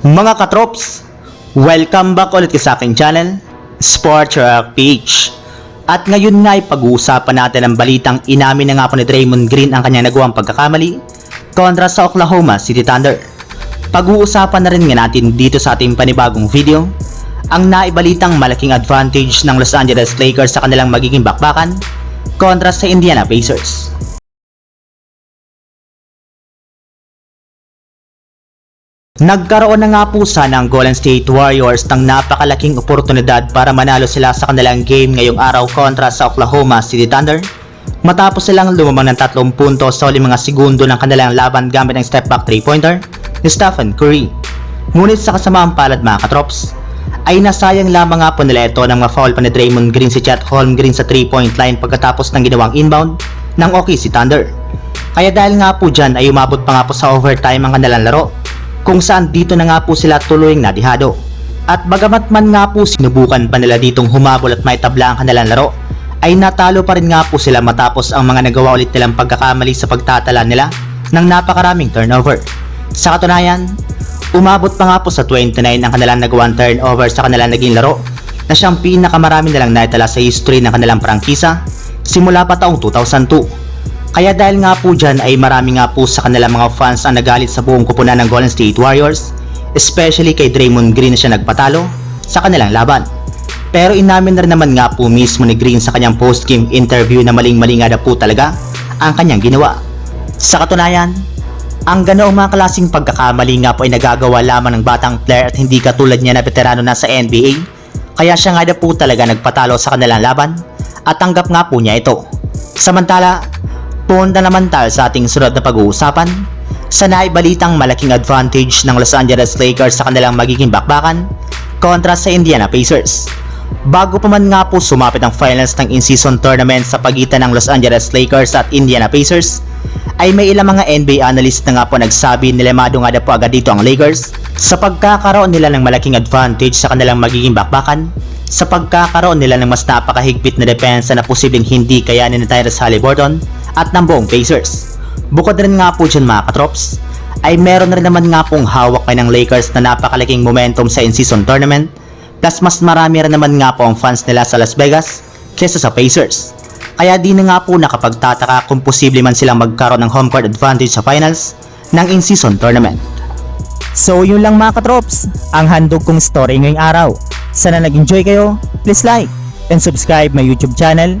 Mga katrops, welcome back ulit sa aking channel, Sports Rock Page. At ngayon nga ay pag-uusapan natin ang balitang inamin na nga po ni Draymond Green ang kanyang nagawang pagkakamali kontra sa Oklahoma City Thunder. Pag-uusapan na rin nga natin dito sa ating panibagong video ang naibalitang malaking advantage ng Los Angeles Lakers sa kanilang magiging bakbakan kontra sa Indiana Pacers. Nagkaroon na nga po sana ang Golden State Warriors ng napakalaking oportunidad para manalo sila sa kanilang game ngayong araw kontra sa Oklahoma City Thunder matapos silang lumamang ng tatlong punto sa huling mga segundo ng kanilang laban gamit ng step back 3-pointer ni Stephen Curry. Ngunit sa kasamaang palad mga katrops, ay nasayang lamang nga po nila ito ng mga foul pa ni Draymond Green si Chet Holmgren sa 3-point line pagkatapos ng ginawang inbound ng OKC Thunder. Kaya dahil nga po dyan ay umabot pa nga po sa overtime ang kanilang laro kung saan dito na nga po sila tuluyang nadihado. At bagamat man nga po sinubukan pa nila ditong humabol at may tabla ang kanilang laro, ay natalo pa rin nga po sila matapos ang mga nagawa ulit nilang pagkakamali sa pagtatala nila ng napakaraming turnover. Sa katunayan, umabot pa nga po sa 29 ang kanilang nagawang turnover sa kanilang naging laro na siyang pinakamarami nilang naitala sa history ng kanilang prangkisa simula pa taong 2002. Kaya dahil nga po dyan ay marami nga po sa kanilang mga fans ang nagalit sa buong kupunan ng Golden State Warriors, especially kay Draymond Green na siya nagpatalo sa kanilang laban. Pero inamin na rin naman nga po mismo ni Green sa kanyang post-game interview na maling-mali nga na po talaga ang kanyang ginawa. Sa katunayan, ang ganoong mga klaseng pagkakamali nga po ay nagagawa lamang ng batang player at hindi katulad niya na veterano na sa NBA. Kaya siya nga na po talaga nagpatalo sa kanilang laban at tanggap nga po niya ito. Samantala, punta naman tayo sa ating sunod na pag-uusapan sa naibalitang malaking advantage ng Los Angeles Lakers sa kanilang magiging bakbakan kontra sa Indiana Pacers. Bago pa man nga po sumapit ang finals ng in-season tournament sa pagitan ng Los Angeles Lakers at Indiana Pacers, ay may ilang mga NBA analyst na nga po nagsabi nilemado nga na po agad dito ang Lakers sa pagkakaroon nila ng malaking advantage sa kanilang magiging bakbakan sa pagkakaroon nila ng mas napakahigpit na depensa na posibleng hindi kayanin ni Tyrese Halliburton at ng buong Pacers. Bukod rin nga po dyan mga katrops, ay meron rin naman nga pong hawak kay ng Lakers na napakalaking momentum sa in-season tournament plus mas marami rin naman nga po ang fans nila sa Las Vegas kesa sa Pacers. Kaya di na nga po nakapagtataka kung posible man silang magkaroon ng home court advantage sa finals ng in-season tournament. So yun lang mga katrops, ang handog kong story ngayong araw. Sana nag-enjoy kayo, please like and subscribe my YouTube channel,